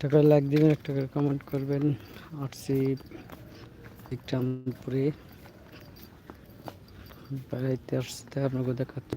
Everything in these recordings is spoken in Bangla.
একটা করে লাইক দিবেন একটা করে কমেন্ট করবেন। আরসি বিক্রামপুরে বেড়াইতে আসতে আপনাকে দেখাতে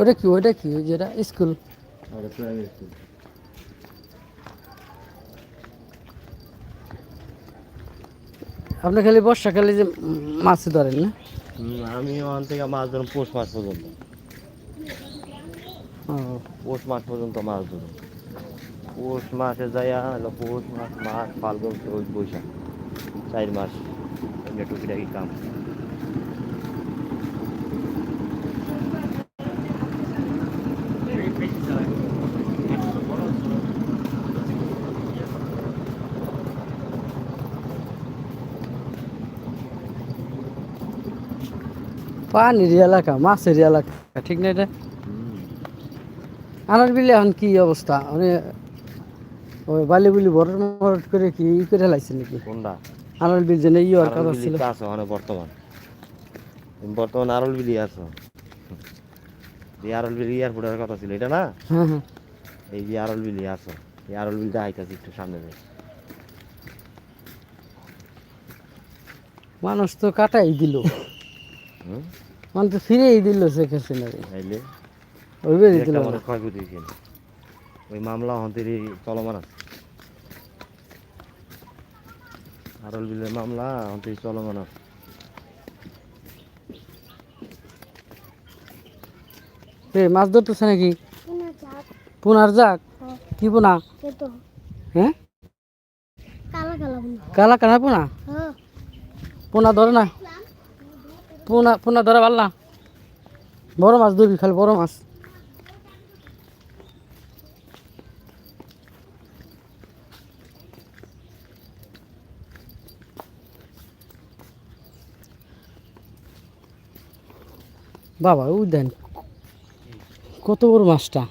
ওটা কি ওটা কি? যেটা স্কুল। আপনি খালি বর্ষাকালে যে মাছ ধরেন না? আমি ওখান থেকে মাছ ধরুন পৌষ মাস পর্যন্ত। পৌষ মাস পর্যন্ত মাছ ধরুন। পৌষ মাসে যাইয়া হলো পৌষ মাস মাস ফাল্গুন চৈত বৈশাখ। চার মাস। টুকিটাকি কাম। পানির এলাকা মাছের এলাকা। ঠিক না এটা আনার বিলে এখন কি অবস্থা? মানে ওই বালি বুলি ভরট মরট করে কি ই করে লাইছে নাকি? কোনটা? আনার বিল যে ইয়ে আর কথা ছিল। আছে ওখানে বর্তমান। বর্তমান আরল বিলি আছো। এই আরল বিলি এয়ারপোর্টের কথা ছিল এটা না? হ্যাঁ হ্যাঁ। এই যে আরল বিলি আছো এই আরল বিলটা আইতাছে একটু সামনে দিয়ে। মানুষ তো কাটাই দিল। মানুষ তো ফিরেই দিল শেখ হাসিনা তাইলে? ওই দিল মনে ক্ষয়ক্ষতি হয়েছিল ওই মামলা হন্তের চলমান আছে। আরল বিলের মামলা হন্তের চলমান আছে। এ মাছ ধরতেছে নাকি? পুনার যাক কি পুনা? সে হ্যাঁ কালা কালা মনে কালা কানা পুনা? হ্যাঁ। পোনা ধরে না? পোনা পোনা ধরে ভালো না বড় মাছ ধরবি খালি বড় মাছ। বাবা ওই দেন। কত বড় মাছটা?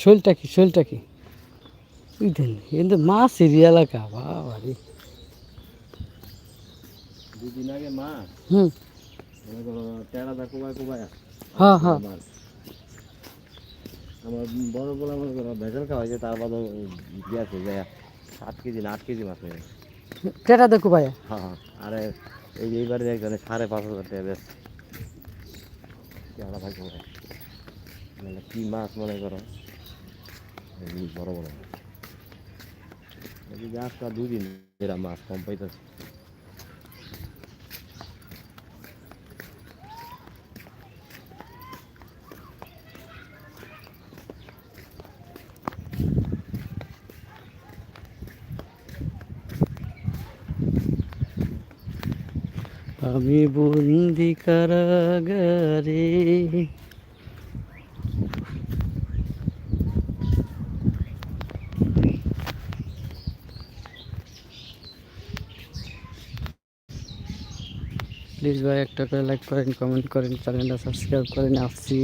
শোলটা কি শোলটা কি? ওই দেন কিন্তু মাছের এলাকা বাবা রে দুদিন আগে মা হুম। মনে করো হ্যাঁ হ্যাঁ। আমার আমার বড় বলা মনে করো ভেজাল খাওয়া যায় তার বাদে গিয়েছে যে সাত কেজি না আট কেজি মাছ হয়ে গেছে। টেটা দেখো ভাইয়া। হ্যাঁ হ্যাঁ। আরে এই যে এইবারে একজনে সাড়ে পাঁচ হাজার টাকা বেশ। কেমন থাকবে মানে কি মাছ মনে করো? বড় বড় দুদিন এরা মাছ কম পাইতেছে। আমি বন্দি কারাগারে। প্লিজ ভাই, একটা করে লাইক করেন কমেন্ট করেন চ্যানেলটা সাবস্ক্রাইব করেন। আসছি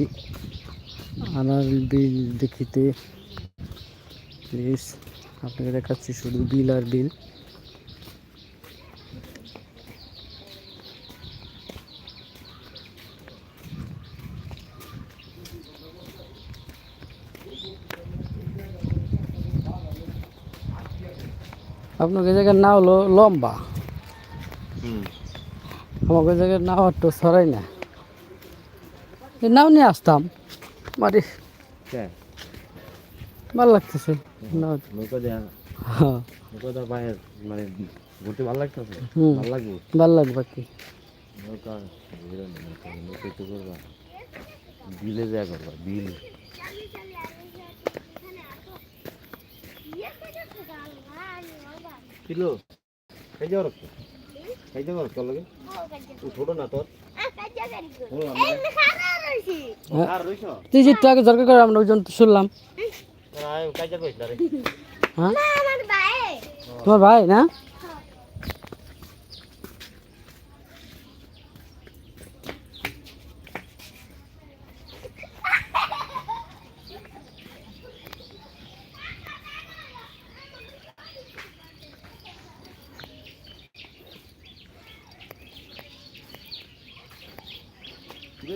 আনার বিল দেখিতে। প্লিজ আপনাকে দেখাচ্ছি শুধু বিল আর বিল আপনাকে জায়গার নাও হলো লম্বা। হুম। আমাকে জায়গার নাও একটু সরাই না। নাও নিয়ে আসতাম। মারি কে? ভালো লাগতেছে। হ্যাঁ। মানে ঘুরতে ভালো লাগতেছে। ভালো লাগবে? ভালো লাগবে কি বিলে যা করবা বিল। কিলো? খাই যাওয়ার খাই যাওয়ার তোর লাগে। ছোট না তোর। রইছ? তুই যেটা আগে দরকার করে আমরা ওই জন্য শুনলাম। হ্যাঁ তোমার ভাই না?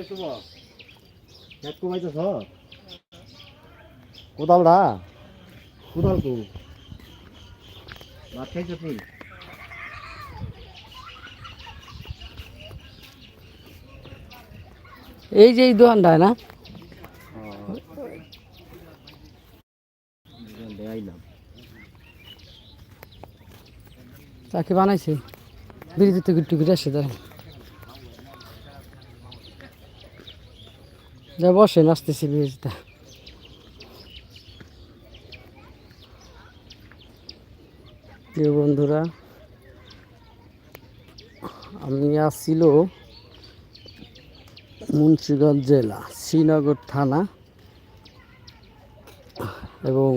শুভ নেট কো বাইছ কোদাল ভাত খাইছ তুই এই যে এই দোকানটায় না? চাকি বানাইছে। বিড়িতে তো গিট্টু গিটে আসছে তারা যা বসে নাচতেছি বিড়িটা প্রিয় বন্ধুরা, আমি আসছিল মুন্সিগঞ্জ জেলা, শ্রীনগর থানা এবং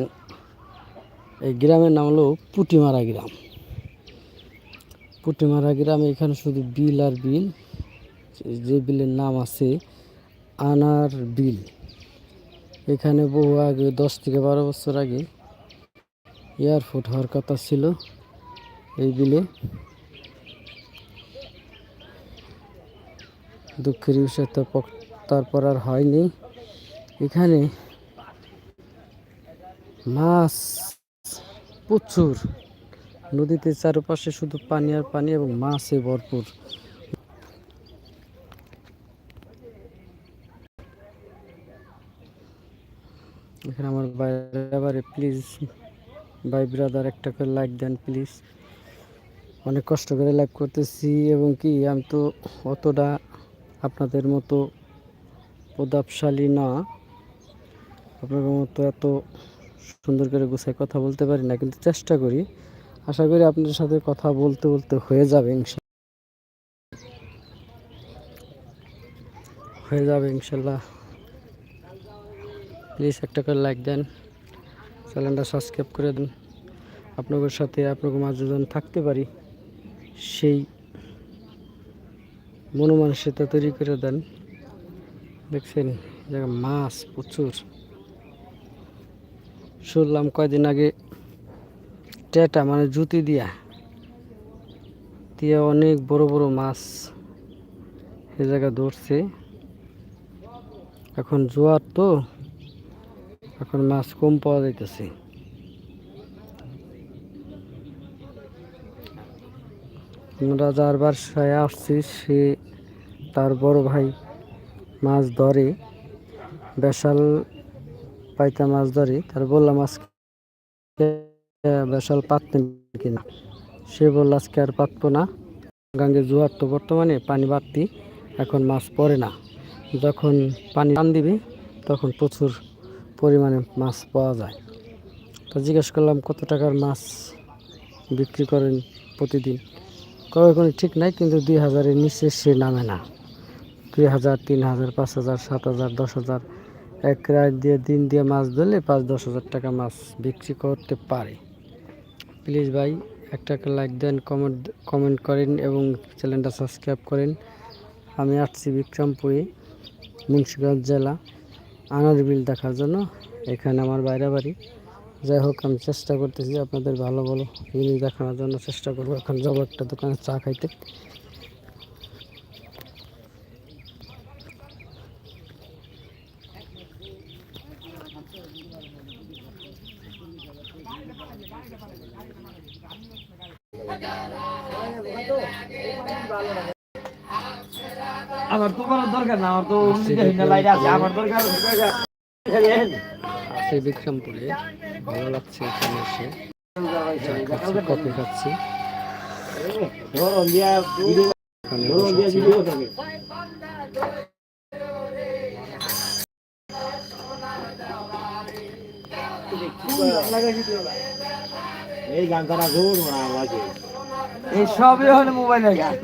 এই গ্রামের নাম হলো পুটিমারা গ্রাম। পুটিমারা গ্রামে, এখানে শুধু বিল আর বিল, যে বিলের নাম আছে আনার বিল। এখানে বহু আগে, দশ থেকে বারো বছর আগে এয়ারপোর্ট হওয়ার কথা ছিল এই বিলে। দুঃখের বিষয় তো তারপর আর হয়নি। এখানে মাছ প্রচুর। নদীতে চারপাশে শুধু পানি আর পানি এবং মাছে ভরপুর। এখানে আমার বাইরে প্লিজ ভাই ব্রাদার একটা করে লাইক দেন প্লিজ অনেক কষ্ট করে লাইভ করতেছি এবং কি, আমি তো অতটা আপনাদের মতো প্রতাপশালী না। আপনাদের মতো এত সুন্দর করে গুছায় কথা বলতে পারি না, কিন্তু চেষ্টা করি। আশা করি আপনাদের সাথে কথা বলতে বলতে হয়ে যাবে ইনশা হয়ে যাবে ইনশাল্লাহ। প্লিজ একটা করে লাইক দেন। চ্যানেলটা সাবস্ক্রাইব করে দেন। আপনাদের সাথে আপনাদের মাঝে যেন থাকতে পারি, সেই মনোমানসিকতা তৈরি করে দেন। দেখছেন মাছ প্রচুর। শুনলাম কয়দিন আগে টেটা মানে জুতি দিয়া, দিয়ে অনেক বড় বড় মাছ এ জায়গা ধরছে। এখন জোয়ার তো। এখন মাছ কম পাওয়া যাইতেছে। আমরা যার বাসায় আসছি, সে তার বড় ভাই মাছ ধরে, বেশাল পাইতা মাছ ধরে, তার বললাম আজকে বেশাল পাততেন কিনা। সে বলল, আজকে আর পাতবো না। গাঙ্গে জোয়ার তো বর্তমানে, পানি বাড়তি, এখন মাছ পড়ে না। যখন পানি টান দিবে, তখন প্রচুর পরিমাণে মাছ পাওয়া যায়। তো জিজ্ঞেস করলাম, কত টাকার মাছ বিক্রি করেন প্রতিদিন? কবে কোনো ঠিক নাই, কিন্তু দুই হাজারের নিচে সে নামে না। দুই হাজার, তিন হাজার, পাঁচ হাজার, সাত হাজার, দশ হাজার, এক রাত দিয়ে দিন দিয়ে মাছ ধরলে পাঁচ, দশ হাজার টাকা মাছ বিক্রি করতে পারে। প্লিজ ভাই একটা লাইক দেন, কমেন্ট কমেন্ট করেন এবং চ্যানেলটা সাবস্ক্রাইব করেন। আমি আসছি বিক্রমপুরে, মুন্সিগঞ্জ জেলা। আনার বিল দেখার জন্য এখানে আমার বাইরে বাড়ি। যাই হোক, আমি চেষ্টা করতেছি আপনাদের ভালো ভালো জিনিস দেখানোর জন্য চেষ্টা করব। এখন যাব একটা দোকানে চা খাইতে। আমার তো কোনো দরকার না আমার তো লাইট আছে আমার দরকার আছে বিক্রমপুরে ভালো লাগছে এখানে এসে। কফি খাচ্ছি? এই গানটা না ঘুর মারা সবই হলো মোবাইলের গান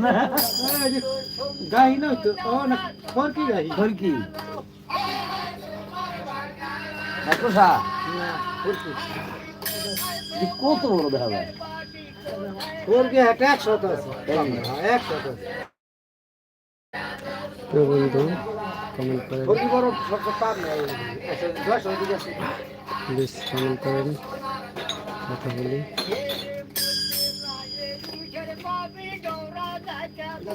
গাই না তো ও না গাই? ফরকি একুশা কত বড় দেখা যায় ওর কি একটা একশো আছে? একশো আছে। তো বন্ধু কমেন্ট করেন। প্লিজ কমেন্ট করেন। কথা বলি।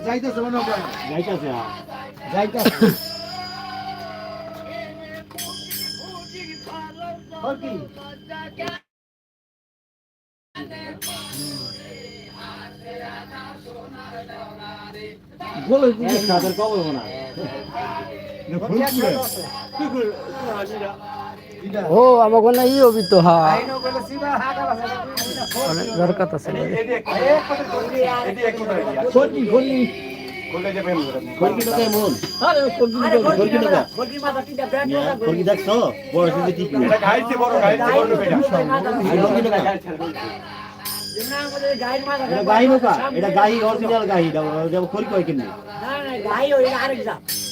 যাইতেছে মনে হয়। যাইতাছে যাইতেছে। ওর কি? বলে তাদের কবর না ও আমার কোনো ই হবি তো হ্যাঁ আইনো বলে সিবা অনেক দরকার আছে দেখছ বড় ঠিক এটা গাই নৌকা এটা গাই অরিজিনাল গাই খোঁজ কয় কথা সেটা কতটা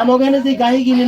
আমাকে যে গাই কিনে